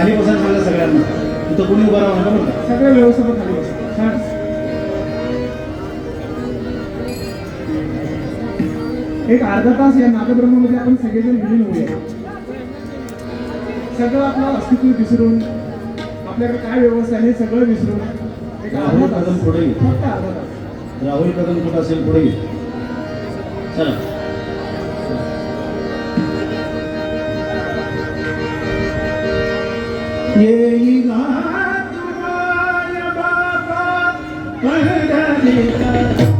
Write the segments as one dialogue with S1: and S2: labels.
S1: खाली बसायला सांगा सगळ्यांना. तिथं कोणी उभं राहू नका का
S2: सगळ्या व्यवस्थापन खाली बसा एक अर्धा तास या नादब्रह्मामध्ये आपण सगळेजण विलीन होऊया सगळं आपलं अस्तित्व विसरून आपल्याकडे काय व्यवस्था आहे हे सगळं विसरून एक
S1: राहुल कदम पुढे.
S2: फक्त अर्धा तास.
S1: राहुल कदम कुठं असेल पुढे चला. Yeah, you got to buy a.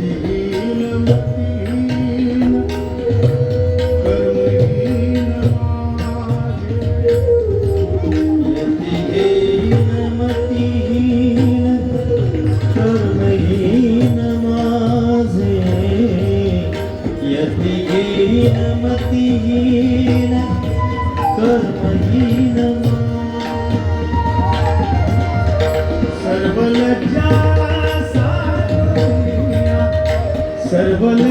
S1: He বলে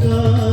S1: Krishna